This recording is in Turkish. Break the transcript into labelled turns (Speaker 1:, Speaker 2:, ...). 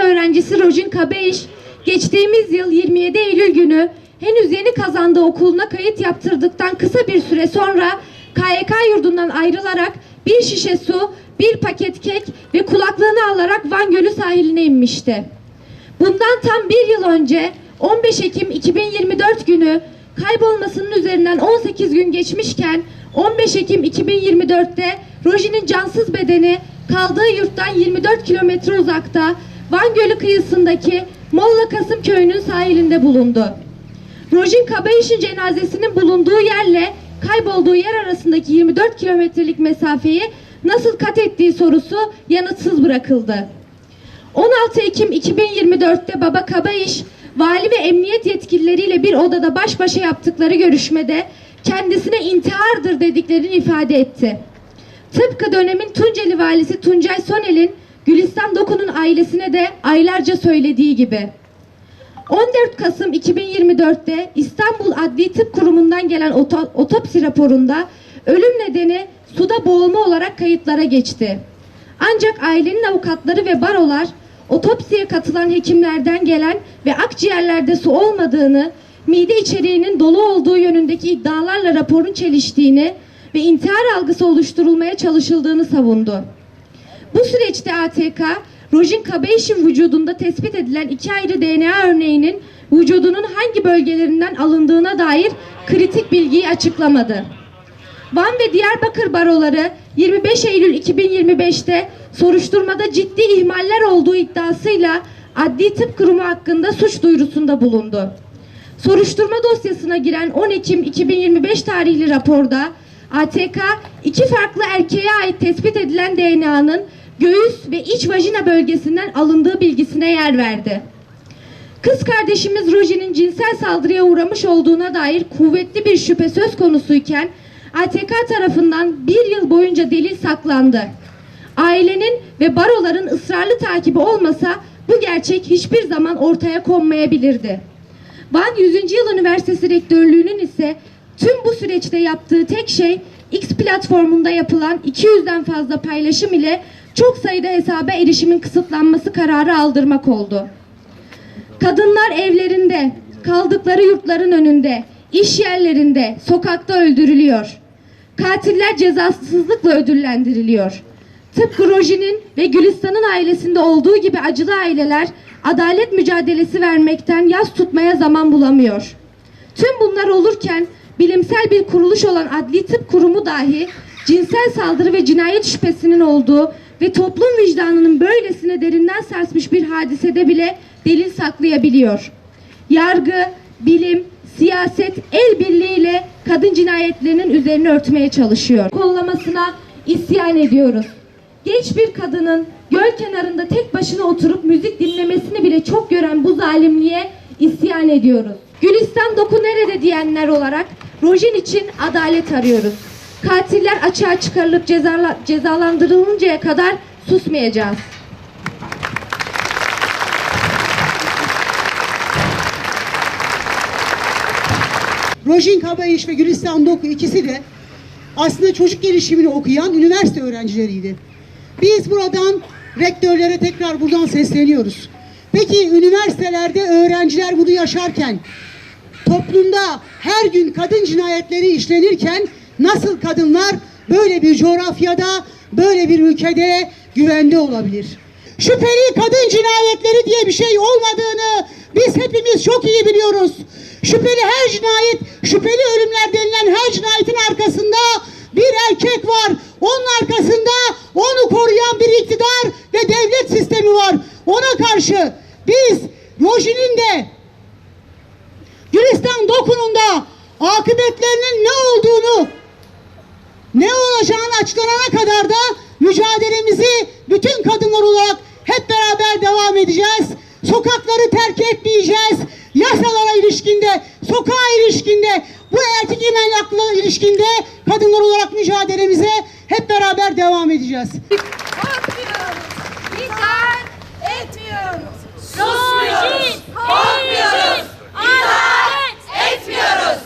Speaker 1: öğrencisi Rojin Kabeiş, geçtiğimiz yıl 27 Eylül günü henüz yeni kazandığı okuluna kayıt yaptırdıktan kısa bir süre sonra KYK yurdundan ayrılarak bir şişe su, bir paket kek ve kulaklığını alarak Van Gölü sahiline inmişti. Bundan tam bir yıl önce 15 Ekim 2024 günü kaybolmasının üzerinden 18 gün geçmişken 15 Ekim 2024'te Rojin'in cansız bedeni kaldığı yurttan 24 kilometre uzakta Van Gölü kıyısındaki Molla Kasım köyünün sahilinde bulundu. Rojin Kabayiş'in cenazesinin bulunduğu yerle kaybolduğu yer arasındaki 24 kilometrelik mesafeyi nasıl kat ettiği sorusu yanıtsız bırakıldı. 16 Ekim 2024'te Baba Kabayiş, vali ve emniyet yetkilileriyle bir odada baş başa yaptıkları görüşmede kendisine intihardır dediklerini ifade etti. Tıpkı dönemin Tunceli valisi Tuncay Sonel'in Gülistan Doku'nun ailesine de aylarca söylediği gibi. 14 Kasım 2024'te İstanbul Adli Tıp Kurumu'ndan gelen oto- otopsi raporunda ölüm nedeni suda boğulma olarak kayıtlara geçti. Ancak ailenin avukatları ve barolar otopsiye katılan hekimlerden gelen ve akciğerlerde su olmadığını, mide içeriğinin dolu olduğu yönündeki iddialarla raporun çeliştiğini ve intihar algısı oluşturulmaya çalışıldığını savundu. Bu süreçte ATK, Rojin Kabeyş'in vücudunda tespit edilen iki ayrı DNA örneğinin vücudunun hangi bölgelerinden alındığına dair kritik bilgiyi açıklamadı. Van ve Diyarbakır baroları 25 Eylül 2025'te soruşturmada ciddi ihmaller olduğu iddiasıyla Adli Tıp Kurumu hakkında suç duyurusunda bulundu. Soruşturma dosyasına giren 10 Ekim 2025 tarihli raporda ATK iki farklı erkeğe ait tespit edilen DNA'nın göğüs ve iç vajina bölgesinden alındığı bilgisine yer verdi. Kız kardeşimiz Roji'nin cinsel saldırıya uğramış olduğuna dair kuvvetli bir şüphe söz konusuyken ATK tarafından bir yıl boyunca delil saklandı. Ailenin ve baroların ısrarlı takibi olmasa bu gerçek hiçbir zaman ortaya konmayabilirdi. Van 100. Yıl Üniversitesi Rektörlüğü'nün ise tüm bu süreçte yaptığı tek şey X platformunda yapılan 200'den fazla paylaşım ile çok sayıda hesaba erişimin kısıtlanması kararı aldırmak oldu. Kadınlar evlerinde, kaldıkları yurtların önünde, iş yerlerinde, sokakta öldürülüyor. Katiller cezasızlıkla ödüllendiriliyor. Tıpkı Roji'nin ve Gülistan'ın ailesinde olduğu gibi acılı aileler adalet mücadelesi vermekten yas tutmaya zaman bulamıyor. Tüm bunlar olurken bilimsel bir kuruluş olan Adli Tıp Kurumu dahi cinsel saldırı ve cinayet şüphesinin olduğu ve toplum vicdanının böylesine derinden sarsmış bir hadisede bile delil saklayabiliyor. Yargı, bilim, siyaset el birliğiyle kadın cinayetlerinin üzerini örtmeye çalışıyor. Kollamasına isyan ediyoruz. Genç bir kadının göl kenarında tek başına oturup müzik dinlemesini bile çok gören bu zalimliğe isyan ediyoruz. Gülistan doku nerede diyenler olarak Rojin için adalet arıyoruz. Katiller açığa çıkarılıp cezala- cezalandırılıncaya kadar susmayacağız.
Speaker 2: Rojin Kabayiş ve Gülistan Doku ikisi de aslında çocuk gelişimini okuyan üniversite öğrencileriydi. Biz buradan rektörlere tekrar buradan sesleniyoruz. Peki üniversitelerde öğrenciler bunu yaşarken toplumda her gün kadın cinayetleri işlenirken nasıl kadınlar böyle bir coğrafyada, böyle bir ülkede güvende olabilir? Şüpheli kadın cinayetleri diye bir şey olmadığını biz hepimiz çok iyi biliyoruz. Şüpheli her cinayet, şüpheli ölümler denilen her cinayetin arkasında bir erkek var. Onun arkasında onu koruyan bir iktidar ve devlet sistemi var. Ona karşı biz Rojin'in de Gülistan Doku'nun da akıbetlerinin ne olduğunu ne olacağını açıklanana kadar da mücadelemizi bütün kadınlar olarak hep beraber devam edeceğiz. Sokakları terk etmeyeceğiz. Yasalara ilişkinde, sokağa ilişkinde, bu erkek emelakla ilişkinde kadınlar olarak mücadelemize hep beraber devam edeceğiz.
Speaker 3: Korkmuyoruz. İnkar etmiyoruz. Susmuyoruz.